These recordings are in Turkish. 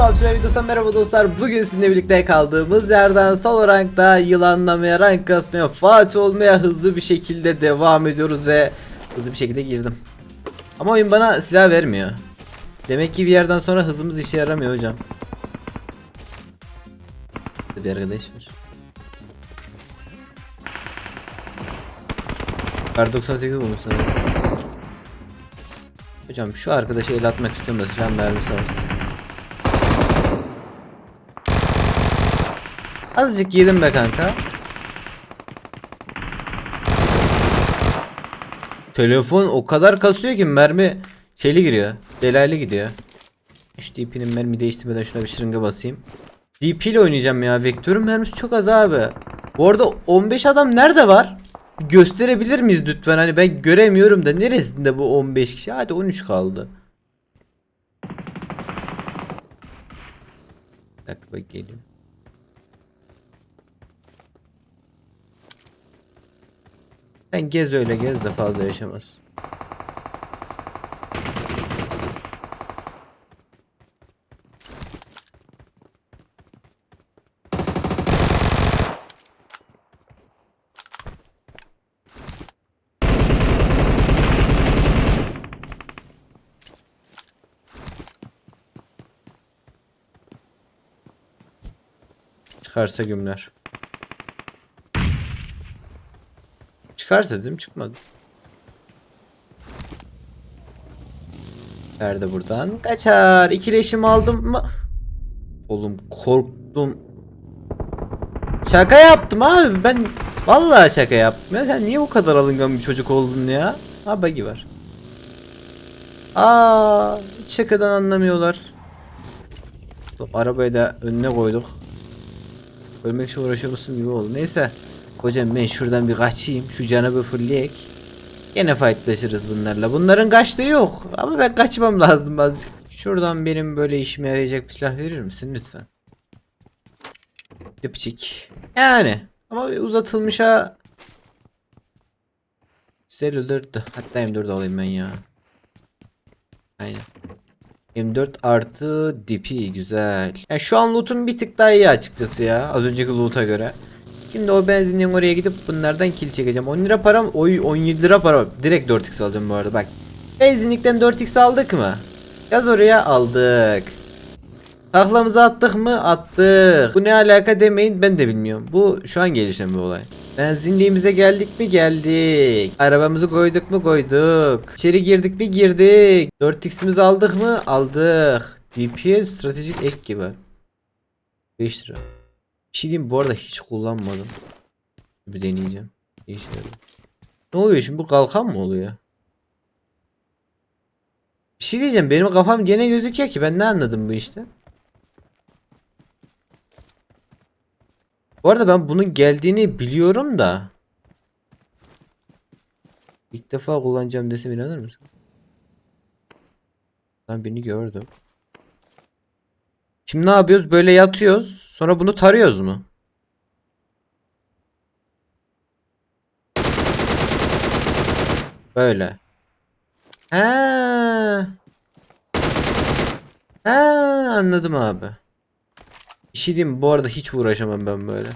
PUBG videosundan merhaba dostlar. Bugün sizinle birlikte kaldığımız yerden sol rankta yılanlamaya, rank kasmaya, Fatih olmaya hızlı bir şekilde devam ediyoruz ve hızlı bir şekilde girdim. Ama oyun bana silah vermiyor. Demek ki bir yerden sonra hızımız işe yaramıyor hocam. Bir arkadaş var. Kar 98 bulmuş sanırım. Hocam şu arkadaşa el atmak istiyorum da silah olsun. Azıcık yedim be kanka. Telefon o kadar kasıyor ki mermi şeyli giriyor. Delaylı gidiyor. Şu DP'nin mermi değiştirmeden şuna bir şırınga basayım. DP ile oynayacağım ya. Vektörün mermisi çok az abi. Bu arada 15 adam nerede var? Gösterebilir miyiz lütfen? Hani ben göremiyorum da neresinde bu 15 kişi? Hadi 13 kaldı. Bir dakika geliyorum. Gez öyle gez de fazla yaşamaz. Çıkarsa gümler. Çıkarsa dedim çıkmadı. Nerede buradan? Kaçar. İkileşim aldım mı? Oğlum korktum. Şaka yaptım abi. Ben vallahi şaka yaptım. Ya sen niye bu kadar alıngan bir çocuk oldun ya? Ha bagi var. Aa, şakadan anlamıyorlar. Arabayı da önüne koyduk. Ölmek için uğraşıyormuşsun gibi oldu. Neyse. Hocam ben şuradan bir kaçayım. Şu canavarı fırlayek. Gene fightlaşırız bunlarla. Bunların kaçtığı yok. Ama ben kaçmam lazım azıcık. Şuradan benim böyle işime yarayacak bir silah verir misin lütfen? Dipçik. Yani. Ama bir uzatılmışa güzel olurdu. Hatta M4 alayım ben ya. Aynen. M4 artı DP güzel. Ya şu an loot'um bir tık daha iyi açıkçası ya. Az önceki loot'a göre. Şimdi o benzinliğin oraya gidip bunlardan kill çekeceğim. 10 lira param, oy 17 lira para. Direkt 4x alacağım bu arada bak. Benzinlikten 4x aldık mı? Yaz oraya aldık. Taklamızı attık mı? Attık. Bu ne alaka demeyin ben de bilmiyorum. Bu şu an gelişen bir olay. Benzinliğimize geldik mi? Geldik. Arabamızı koyduk mu? Koyduk. İçeri girdik mi? Girdik. 4x'imizi aldık mı? Aldık. DPS stratejik ek gibi. 5 lira. Bir şey diyeyim bu arada hiç kullanmadım. Bir deneyeceğim. Yarıyor? Ne oluyor şimdi bu kalkan mı oluyor? Bir şey diyeceğim benim kafam gene gözüküyor ki ben ne anladım bu işte. Bu arada ben bunun geldiğini biliyorum da. İlk defa kullanacağım desem inanır mısın? Ben beni gördüm. Şimdi ne yapıyoruz? Böyle yatıyoruz. Sonra bunu tarıyoruz mu? Böyle. Ha. Ha, anladım abi. Bir şey diyeyim? Bu arada hiç uğraşamam ben böyle.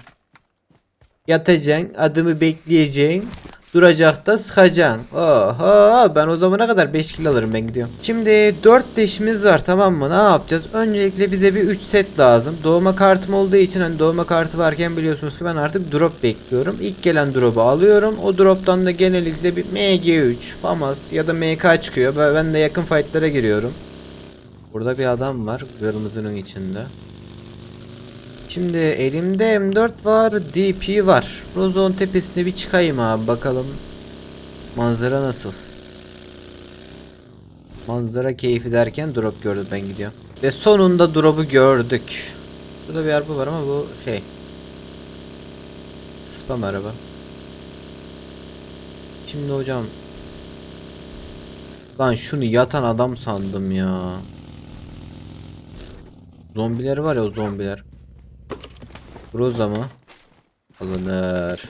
Yatacaksın, adımı bekleyeceksin. Duracakta sıkacaksın. Oho ben o zamana kadar 5 kilo alırım ben gidiyorum. Şimdi 4 deşimiz var tamam mı? Ne yapacağız? Öncelikle bize bir 3 set lazım. Doğma kartım olduğu için hani doğma kartı varken biliyorsunuz ki ben artık drop bekliyorum. İlk gelen drop'u alıyorum. O drop'tan da genellikle bir MG3, FAMAS ya da MK çıkıyor. Ben de yakın fight'lara giriyorum. Burada bir adam var kırmızının içinde. Şimdi elimde M4 var, DP var. Rozon tepesine bir çıkayım abi bakalım. Manzara nasıl? Manzara keyfi derken drop gördüm ben gidiyorum. Ve sonunda drop'u gördük. Burada bir araba var ama bu şey. Spam araba. Şimdi hocam. Lan şunu yatan adam sandım ya. Zombiler var ya o zombiler. Groza mı? Alınır.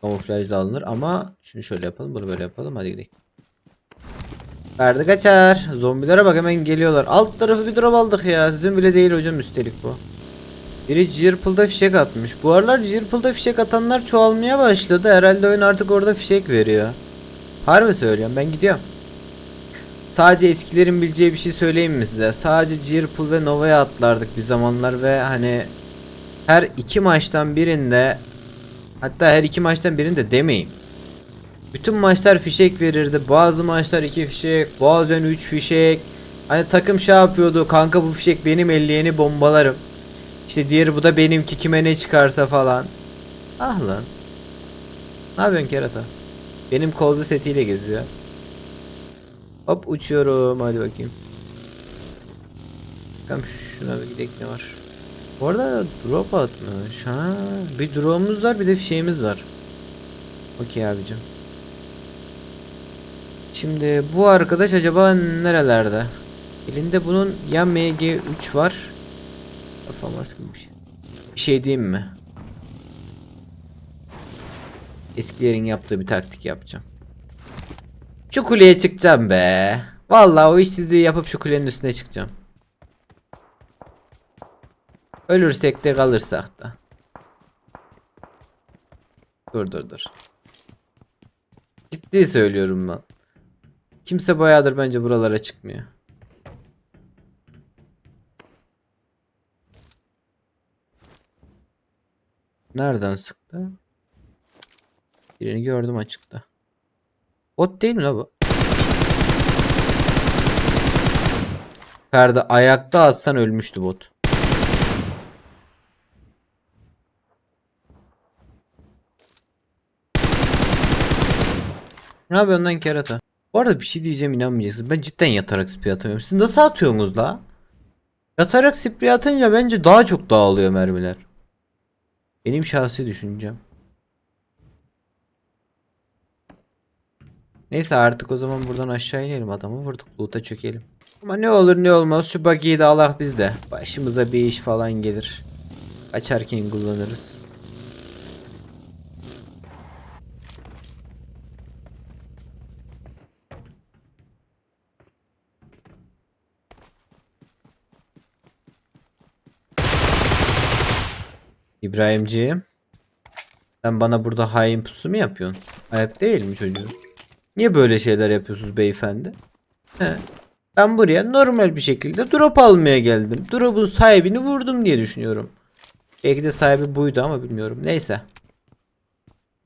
Kamuflaj da alınır ama şunu şöyle yapalım bunu böyle yapalım hadi gidelim. Verdi kaçar. Zombilere bak hemen geliyorlar. Alt tarafı bir drop aldık ya. Sizin bile değil hocam üstelik bu. Biri Jirple'da fişek atmış. Bu aralar Jirple'da fişek atanlar çoğalmaya başladı. Herhalde oyun artık orada fişek veriyor. Harbi söylüyorum ben gidiyorum. Sadece eskilerin bileceği bir şey söyleyeyim mi size? Sadece Jirple ve Nova'ya atlardık bir zamanlar ve hani her iki maçtan birinde hatta her iki maçtan birinde demeyin. Bütün maçlar fişek verirdi. Bazı maçlar iki fişek, bazen üç fişek. Hani takım şey yapıyordu. Kanka bu fişek benim elleyeni bombalarım. İşte diğeri bu da benimki kime ne çıkarsa falan. Ah lan. Ne yapıyorsun kerata? Benim koldu setiyle geziyor. Hop uçuyorum hadi bakayım. Bakalım şuna bir gidelim ne var. Bu arada drop atmış ha. Bir drop'umuz var bir de fişeğimiz var. Okey abicim. Şimdi bu arkadaş acaba nerelerde? Elinde bunun ya MG3 var. Kafa maske bir şey. Bir şey diyeyim mi? Eskilerin yaptığı bir taktik yapacağım. Şu kuleye çıkacağım be. Vallahi o işsizliği yapıp şu kulenin üstüne çıkacağım. Ölürsek de kalırsak da. Dur dur dur. Ciddi söylüyorum ben. Kimse bayağıdır bence buralara çıkmıyor. Nereden sıktı? Birini gördüm açıkta. Bot değil mi la bu? Ferdi ayakta atsan ölmüştü bot. Ne yapıyorsun lan kerata? Bu arada bir şey diyeceğim inanmayacaksınız. Ben cidden yatarak sprey atamıyorum. Siz nasıl atıyorsunuz la? Yatarak sprey atınca bence daha çok dağılıyor mermiler. Benim şahsi düşüncem. Neyse artık o zaman buradan aşağı inelim adamı vurduk loot'a çökelim. Ama ne olur ne olmaz şu buggy'yi de Allah bizde. Başımıza bir iş falan gelir. Açarken kullanırız. İbrahimciğim. Sen bana burada hain pusu mu yapıyorsun? Ayıp değil mi çocuğum? Niye böyle şeyler yapıyorsunuz beyefendi? He. Ben buraya normal bir şekilde drop almaya geldim. Drop'un sahibini vurdum diye düşünüyorum. Belki de sahibi buydu ama bilmiyorum. Neyse.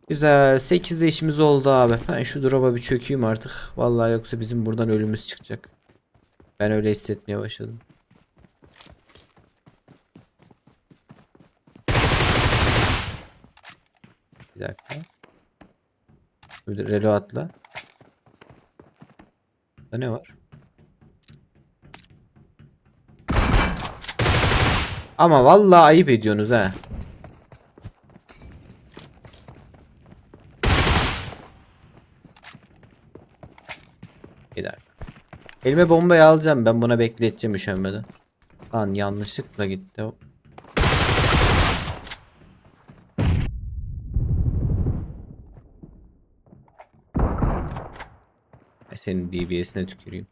Güzel. 8 işimiz oldu abi. Ben şu drop'a bir çökeyim artık. Vallahi yoksa bizim buradan ölümümüz çıkacak. Ben öyle hissetmeye başladım. Bir dakika. Böyle relo atla. Burada ne var? Ama vallahi ayıp ediyorsunuz ha. Dakika. Elime bombayı alacağım. Ben buna bekleteceğim üşenmeden. Lan yanlışlıkla gitti. Ay senin DBS'ine tüküreyim.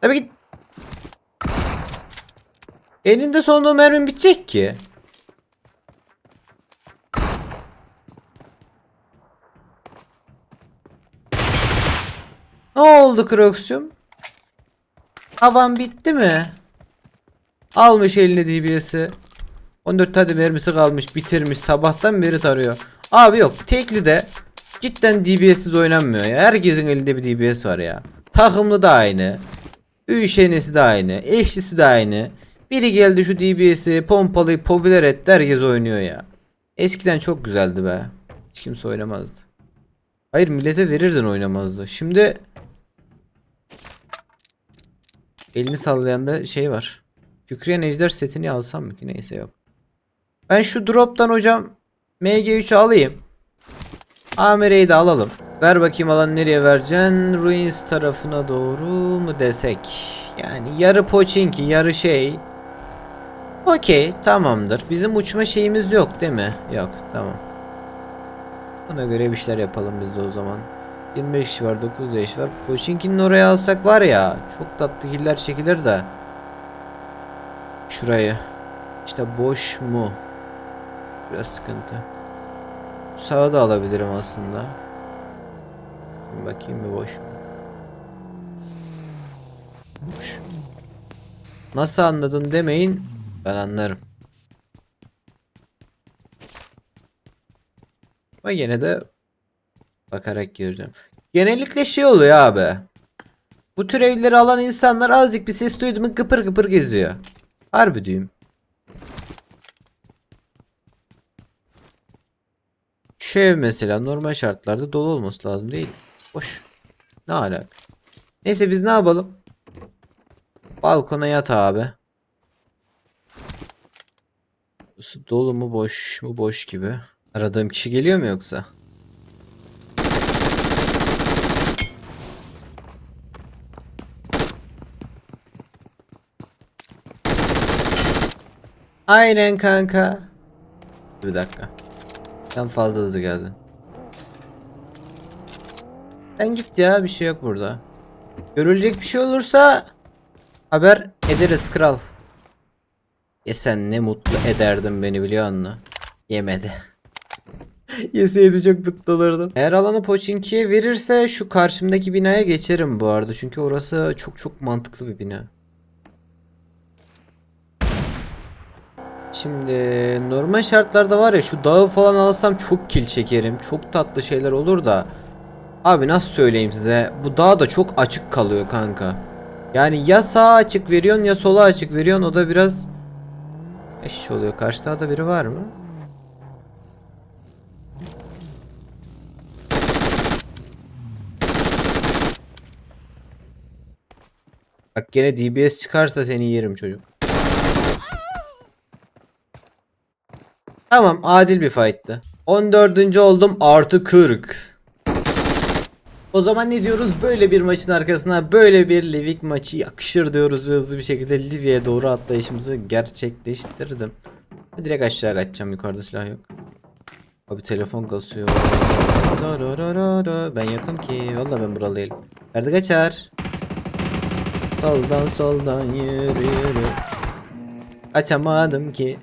Tabii git. Elinde sonunda o mermin bitecek ki. Ne oldu Krox'cum? Havan bitti mi? Almış eline DBS'i. 14 tane mermisi kalmış bitirmiş sabahtan beri tarıyor. Abi yok tekli de cidden DBS'siz oynanmıyor ya. Herkesin elinde bir DBS var ya. Takımlı da aynı. Üşenesi de aynı. Eşlisi de aynı. Biri geldi şu DBS'i pompalayıp popüler etti herkes oynuyor ya. Eskiden çok güzeldi be. Hiç kimse oynamazdı. Hayır millete verirdin oynamazdı. Şimdi elini sallayan da şey var. Kükreyen ejder setini alsam mı ki neyse yok. Ben şu drop'tan hocam MG3'ü alayım. Amire'yi de alalım. Ver bakayım alan nereye vereceksin? Ruins tarafına doğru mu desek? Yani yarı Pochinki yarı şey. Okey tamamdır. Bizim uçma şeyimiz yok değil mi? Yok tamam. Ona göre bir şeyler yapalım biz de o zaman. 25 kişi var 9 yaş var. Pochinki'nin oraya alsak var ya çok tatlı killer çekilir de. Şurayı. İşte boş mu? Biraz sıkıntı. Sağa da alabilirim aslında. Bir bakayım bir boş mu? Boş. Nasıl anladın demeyin. Ben anlarım. Ama yine de bakarak gireceğim. Genellikle şey oluyor abi. Bu tür evleri alan insanlar azıcık bir ses duydu mu gıpır gıpır geziyor. Harbi diyeyim. Şu ev mesela normal şartlarda dolu olması lazım değil. Boş. Ne alaka? Neyse biz ne yapalım? Balkona yat abi. Burası dolu mu boş mu boş gibi. Aradığım kişi geliyor mu yoksa? Aynen kanka. Bir dakika. Sen fazla hızlı geldin. Sen git ya bir şey yok burada. Görülecek bir şey olursa haber ederiz kral. Ya sen ne mutlu ederdin beni biliyor musun? Yemedi. Yeseydi çok mutlu olurdum. Eğer alanı Pochinki'ye verirse şu karşımdaki binaya geçerim bu arada. Çünkü orası çok çok mantıklı bir bina. Şimdi normal şartlarda var ya şu dağı falan alsam çok kil çekerim. Çok tatlı şeyler olur da. Abi nasıl söyleyeyim size? Bu dağ da çok açık kalıyor kanka. Yani ya sağa açık veriyorsun ya sola açık veriyorsun. O da biraz eş oluyor. Karşı dağda biri var mı? Bak gene DBS çıkarsa seni yerim çocuk. Tamam adil bir fight'tı. 14. oldum artı 40. O zaman ne diyoruz? Böyle bir maçın arkasına böyle bir Livik maçı yakışır diyoruz ve hızlı bir şekilde Livy'ye doğru atlayışımızı gerçekleştirdim. Direkt aşağı kaçacağım yukarıda silah yok. Abi telefon kasıyor. Ben yokum ki. Valla ben buralı. Nerede kaçar? Soldan soldan yürü yürü. Açamadım ki.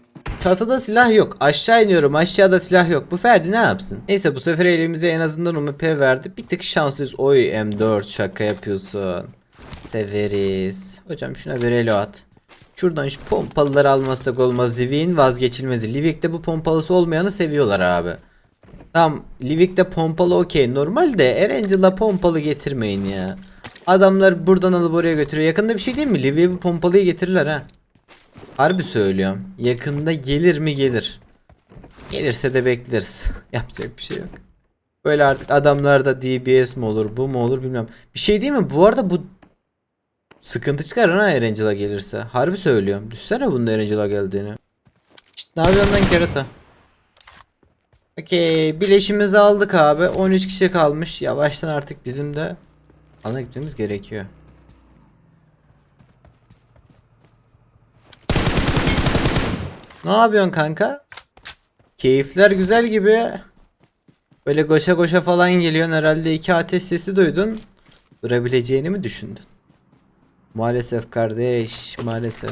Çatıda silah yok. Aşağı iniyorum. Aşağıda silah yok. Bu Ferdi ne yapsın? Neyse bu sefer elimize en azından UMP verdi. Bir tık şanslıyız. Oy M4 şaka yapıyorsun. Severiz. Hocam şuna bir elo at. Şuradan şu pompalıları almazsak olmaz. Livik'in vazgeçilmezi. Livik'te bu pompalısı olmayanı seviyorlar abi. Tamam Livik'te pompalı okey. Normalde Erangel'a pompalı getirmeyin ya. Adamlar buradan alıp oraya götürüyor. Yakında bir şey değil mi? Livik'e bu pompalıyı getirirler ha. Harbi söylüyorum. Yakında gelir mi gelir. Gelirse de bekleriz. Yapacak bir şey yok. Böyle artık adamlarda DBS mi olur bu mu olur bilmem. Bir şey değil mi? Bu arada bu sıkıntı çıkar ha Erangel'a gelirse. Harbi söylüyorum. Düşsene bunun Erangel'a geldiğini. İşte ne yapıyorsun lan kerata? Okey. Bileşimizi aldık abi. 13 kişi kalmış. Yavaştan artık bizim de alana gitmemiz gerekiyor. Ne yapıyorsun kanka? Keyifler güzel gibi. Böyle koşa koşa falan geliyorsun herhalde iki ateş sesi duydun. Durabileceğini mi düşündün? Maalesef kardeş maalesef.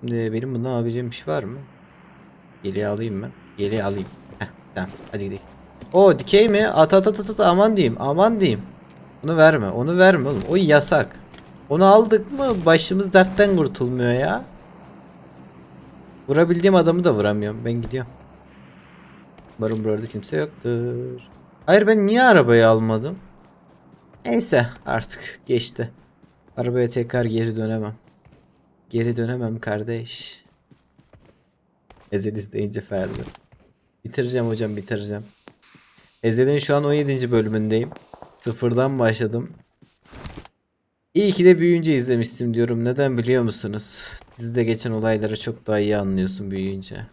Şimdi benim bundan alabileceğim bir şey var mı? Yeleği alayım ben. Yeleği alayım. Heh, tamam hadi gidelim. O dikey mi? At at at at, aman diyeyim aman diyeyim. Onu verme onu verme oğlum o yasak. Onu aldık mı başımız dertten kurtulmuyor ya. Vurabildiğim adamı da vuramıyorum. Ben gidiyorum. Umarım burada kimse yoktur. Hayır ben niye arabayı almadım? Neyse artık geçti. Arabaya tekrar geri dönemem. Geri dönemem kardeş. Ezel isteyince Ferdi. Bitireceğim hocam bitireceğim. Ezel'in şu an 17. bölümündeyim. Sıfırdan başladım. İyi ki de büyüyünce izlemiştim diyorum. Neden biliyor musunuz? Dizide geçen olayları çok daha iyi anlıyorsun büyüyünce.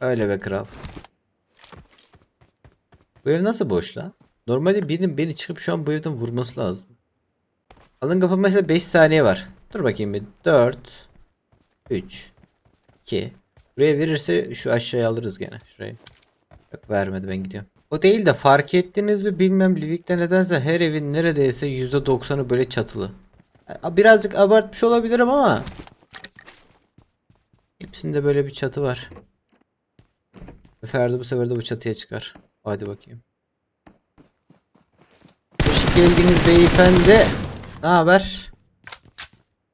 Öyle be kral. Bu ev nasıl boş lan? Normalde birinin beni çıkıp şu an bu evden vurması lazım. Alın kapı mesela 5 saniye var. Dur bakayım bir. 4 3 2 Dur Buraya verirse şu aşağıya alırız gene. Şurayı. Yok vermedi ben gidiyorum. O değil de fark ettiniz mi bilmem Livik'te nedense her evin neredeyse %90'ı böyle çatılı. Birazcık abartmış olabilirim ama hepsinde böyle bir çatı var. Ferdi bu sefer de bu çatıya çıkar. Hadi bakayım. Hoş geldiniz beyefendi. Ne haber?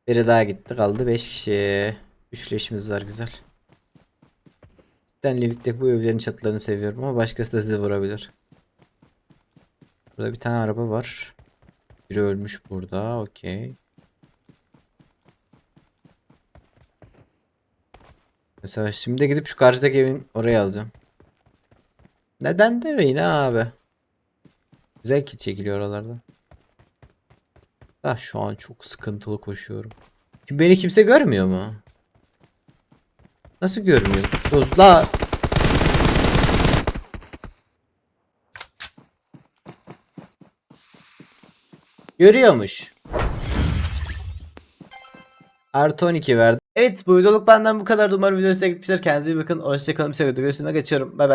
Biri daha gitti kaldı 5 kişi. Üçleşimiz var güzel. Ben Livik'teki bu evlerin çatılarını seviyorum ama başkası da sizi vurabilir. Burada bir tane araba var. Biri ölmüş burada. Okey. Mesela şimdi gidip şu karşıdaki evin oraya alacağım. Neden demeyin abi. Güzel kit çekiliyor oralarda. Ah şu an çok sıkıntılı koşuyorum. Şimdi beni kimse görmüyor mu? Nasıl görmüyor? Tuzla. Görüyormuş. Artı 12 verdi. Evet bu videoluk benden bu kadar. Umarım video size gitmiştir. Kendinize iyi bakın. Hoşçakalın. Bir sonraki videoda görüşürüz. Geçiyorum. Bay bay.